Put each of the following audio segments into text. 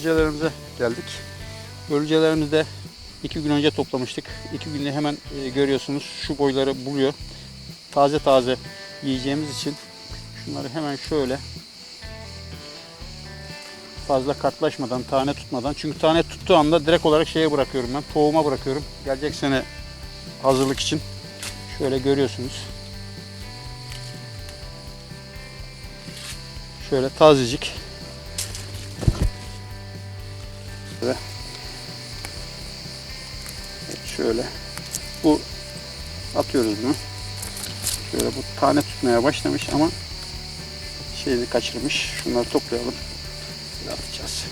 börülcelerimize geldik. Börülcelerimizi de iki gün önce toplamıştık. İki günde hemen e, görüyorsunuz şu boyları buluyor. Taze taze yiyeceğimiz için şunları hemen şöyle fazla katlaşmadan, tane tutmadan. Çünkü tane tuttuğu anda direkt olarak şeye bırakıyorum ben. Tohuma bırakıyorum. Gelecek sene hazırlık için. Şöyle görüyorsunuz. Şöyle tazecik. Şöyle bu atıyoruz bunu. Şöyle bu tane tutmaya başlamış ama şeyini kaçırmış. Şunları toplayalım. Şöyle atacağız.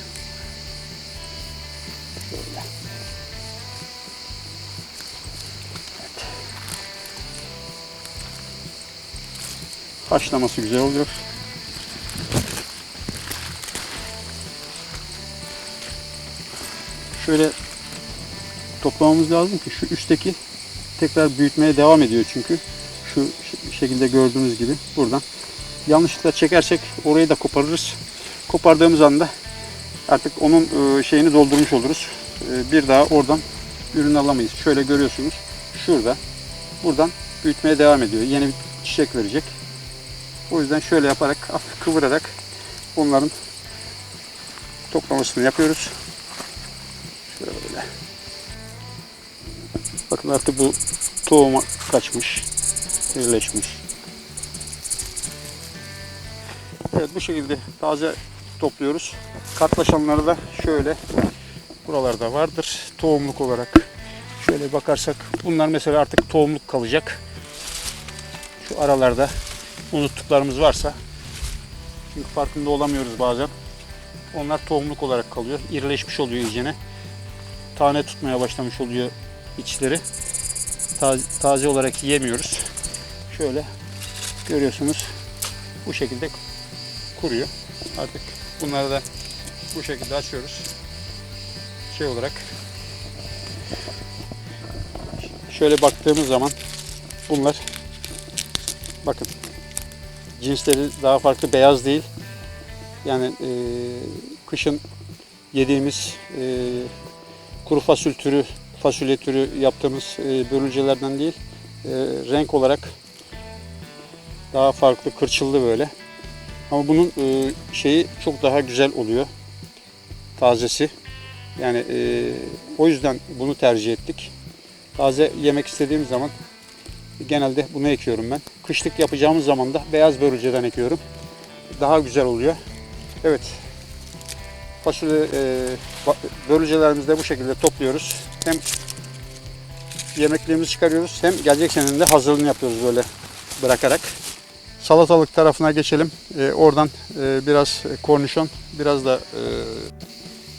Şöyle. Evet. Haşlaması güzel oluyor. Şöyle toplamamız lazım ki şu üstteki tekrar büyütmeye devam ediyor çünkü. Şu şekilde gördüğünüz gibi buradan. Yanlışlıkla çekersek orayı da koparırız. Kopardığımız anda artık onun e, şeyini doldurmuş oluruz. E, Bir daha oradan ürün alamayız. Şöyle görüyorsunuz. Şurada. Buradan büyütmeye devam ediyor. Yeni bir çiçek verecek. O yüzden şöyle yaparak, kıvırarak onların toplamasını yapıyoruz. Şöyle. Bakın artık bu tohuma kaçmış, birleşmiş. Evet bu şekilde taze topluyoruz. Katlaşanları da şöyle buralarda vardır. Tohumluk olarak şöyle bakarsak bunlar mesela artık tohumluk kalacak. Şu aralarda unuttuklarımız varsa çünkü farkında olamıyoruz bazen. Onlar tohumluk olarak kalıyor. İrileşmiş oluyor iyicene. Tane tutmaya başlamış oluyor içleri. Taze, taze olarak yiyemiyoruz. Şöyle görüyorsunuz. Bu şekilde kuruyor. Artık bunları da bu şekilde açıyoruz. Şey olarak şöyle baktığımız zaman bunlar bakın cinsleri daha farklı beyaz değil. Yani e, kışın yediğimiz e, kuru fasulye türü fasulye türü yaptığımız e, börülcelerden değil. E, renk olarak daha farklı kırçıllı böyle. Ama bunun e, şeyi çok daha güzel oluyor. Tazesi. Yani e, o yüzden bunu tercih ettik. Taze yemek istediğim zaman genelde bunu ekiyorum ben. Kışlık yapacağımız zaman da beyaz börülceden ekiyorum. Daha güzel oluyor. Evet. Fasulye e, börülcelerimizi de bu şekilde topluyoruz. Hem yemekliğimizi çıkarıyoruz hem gelecek senenin de hazırlığını yapıyoruz böyle bırakarak. Salatalık tarafına geçelim. E, oradan e, biraz kornişon, biraz da e,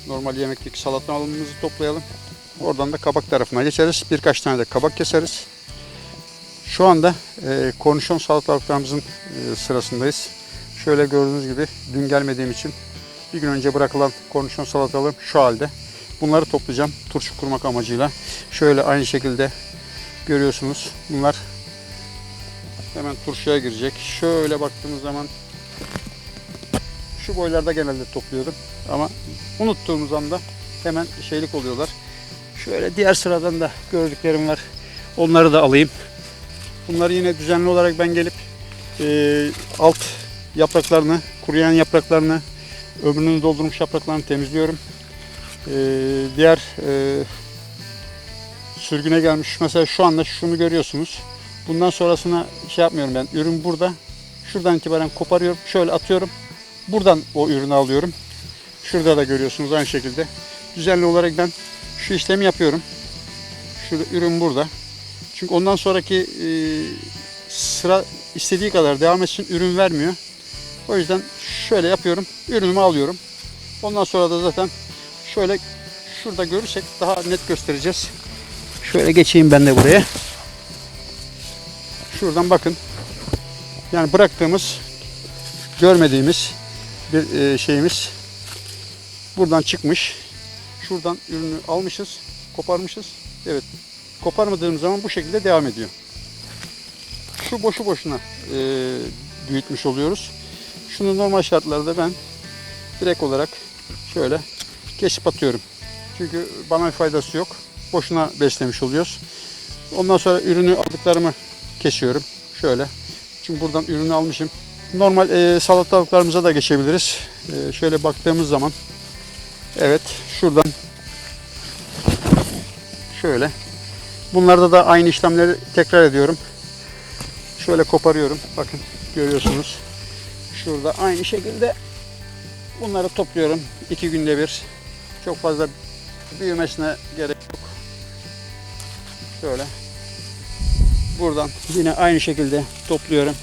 normal yemeklik salatalığımızı toplayalım. Oradan da kabak tarafına geçeriz. Birkaç tane de kabak keseriz. Şu anda e, kornişon salatalıklarımızın e, sırasındayız. Şöyle gördüğünüz gibi dün gelmediğim için bir gün önce bırakılan kornişon salatalığım şu halde. Bunları toplayacağım turşu kurmak amacıyla. Şöyle aynı şekilde görüyorsunuz. Bunlar hemen turşuya girecek. Şöyle baktığımız zaman şu boylarda genelde topluyordum. Ama unuttuğumuz anda hemen şeylik oluyorlar. Şöyle diğer sıradan da gördüklerim var. Onları da alayım. Bunları yine düzenli olarak ben gelip e, alt yapraklarını, kuruyan yapraklarını, ömrünü doldurmuş yapraklarını temizliyorum. E, diğer e, sürgüne gelmiş. Mesela şu anda şunu görüyorsunuz. Bundan sonrasına şey yapmıyorum ben. Ürün burada. Şuradan itibaren koparıyorum. Şöyle atıyorum. Buradan o ürünü alıyorum. Şurada da görüyorsunuz aynı şekilde. Düzenli olarak ben şu işlemi yapıyorum. Şurada ürün burada. Çünkü ondan sonraki e, sıra istediği kadar devam etsin ürün vermiyor. O yüzden şöyle yapıyorum. Ürünümü alıyorum. Ondan sonra da zaten şöyle şurada görürsek daha net göstereceğiz. Şöyle geçeyim ben de buraya. Şuradan bakın. Yani bıraktığımız, görmediğimiz bir e, şeyimiz buradan çıkmış. Şuradan ürünü almışız, koparmışız. Evet. Koparmadığımız zaman bu şekilde devam ediyor. Şu boşu boşuna e, büyütmüş oluyoruz. Şunu normal şartlarda ben direkt olarak şöyle kesip atıyorum. Çünkü bana bir faydası yok. Boşuna beslemiş oluyoruz. Ondan sonra ürünü aldıklarımı kesiyorum. Şöyle. Çünkü buradan ürünü almışım. Normal e, salatalıklarımıza da geçebiliriz. E, şöyle baktığımız zaman evet şuradan şöyle bunlarda da aynı işlemleri tekrar ediyorum. Şöyle koparıyorum. Bakın görüyorsunuz. Şurada aynı şekilde bunları topluyorum. iki günde bir. Çok fazla büyümesine gerek yok. Şöyle. Buradan yine aynı şekilde topluyorum.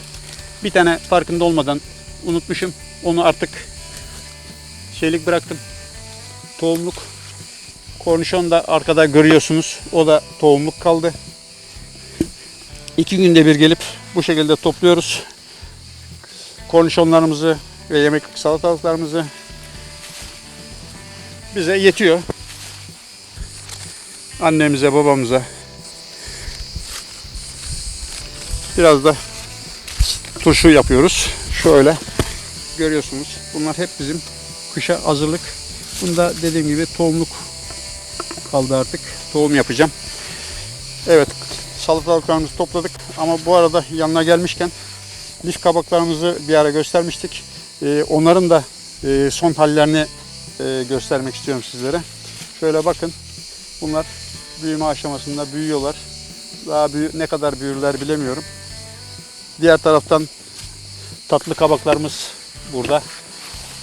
Bir tane farkında olmadan unutmuşum. Onu artık şeylik bıraktım. Tohumluk. Kornişon da arkada görüyorsunuz. O da tohumluk kaldı. İki günde bir gelip bu şekilde topluyoruz. Kornişonlarımızı ve yemek salatalıklarımızı bize yetiyor. Annemize, babamıza. Biraz da turşu yapıyoruz. Şöyle görüyorsunuz. Bunlar hep bizim kışa hazırlık. Bunda dediğim gibi tohumluk kaldı artık. Tohum yapacağım. Evet salatalıklarımızı topladık ama bu arada yanına gelmişken lif kabaklarımızı bir ara göstermiştik. Ee, onların da e, son hallerini e, göstermek istiyorum sizlere. Şöyle bakın. Bunlar büyüme aşamasında büyüyorlar. Daha büyü, ne kadar büyürler bilemiyorum. Diğer taraftan tatlı kabaklarımız burada.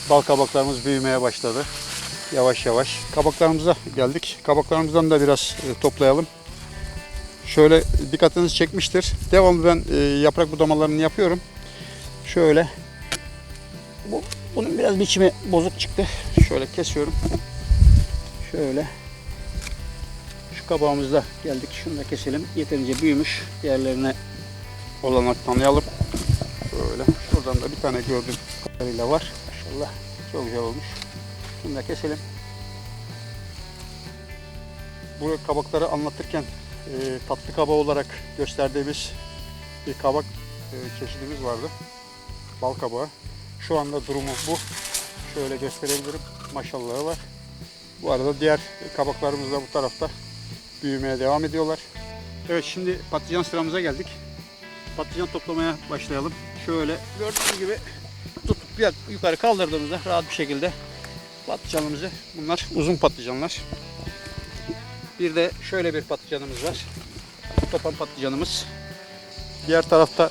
Bal kabaklarımız büyümeye başladı. Yavaş yavaş. Kabaklarımıza geldik. Kabaklarımızdan da biraz e, toplayalım. Şöyle dikkatinizi çekmiştir. Devamlı ben e, yaprak budamalarını yapıyorum. Şöyle. Bu, bunun biraz biçimi bozuk çıktı. Şöyle kesiyorum. Şöyle. Şu kabağımızda geldik. Şunu da keselim. Yeterince büyümüş. Diğerlerine olanak tanıyalım. Böyle. Şuradan da bir tane gördüğüm kadarıyla var. Maşallah. Çok güzel olmuş. Şunu da keselim. Bu kabakları anlatırken e, tatlı kaba olarak gösterdiğimiz bir kabak e, çeşidimiz vardı. Bal kabağı. Şu anda durumu bu. Şöyle gösterebilirim. Maşallahı var. Bu arada diğer kabaklarımız da bu tarafta büyümeye devam ediyorlar. Evet şimdi patlıcan sıramıza geldik. Patlıcan toplamaya başlayalım. Şöyle gördüğünüz gibi tutup bir yukarı kaldırdığımızda rahat bir şekilde patlıcanımızı bunlar uzun patlıcanlar. Bir de şöyle bir patlıcanımız var. Topan patlıcanımız. Diğer tarafta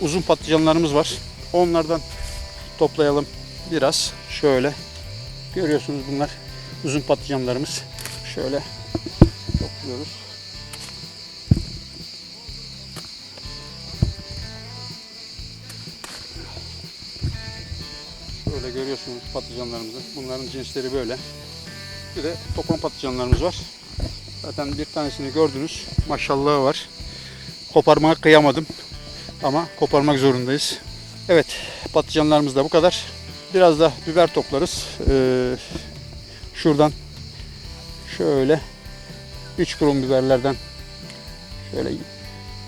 uzun patlıcanlarımız var. Onlardan toplayalım biraz. Şöyle görüyorsunuz bunlar uzun patlıcanlarımız. Şöyle topluyoruz. Şöyle görüyorsunuz patlıcanlarımızı. Bunların cinsleri böyle. Bir de topan patlıcanlarımız var. Zaten bir tanesini gördünüz. Maşallahı var. Koparmaya kıyamadım. Ama koparmak zorundayız. Evet patlıcanlarımız da bu kadar. Biraz da biber toplarız. Ee, şuradan şöyle 3 kurum biberlerden şöyle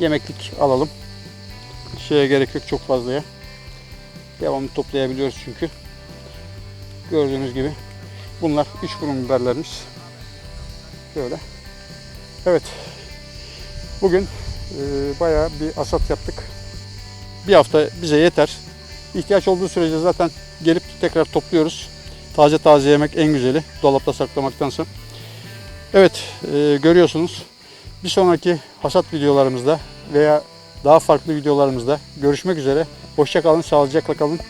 yemeklik alalım. Şeye gerek yok çok fazlaya. Devamlı toplayabiliyoruz çünkü. Gördüğünüz gibi bunlar 3 kurum biberlerimiz. Şöyle. Evet. Bugün e, bayağı bir asat yaptık. Bir hafta bize yeter. İhtiyaç olduğu sürece zaten gelip tekrar topluyoruz. Taze taze yemek en güzeli. Dolapta saklamaktansa. Evet e, görüyorsunuz. Bir sonraki hasat videolarımızda veya daha farklı videolarımızda görüşmek üzere. Hoşça kalın, sağlıcakla kalın.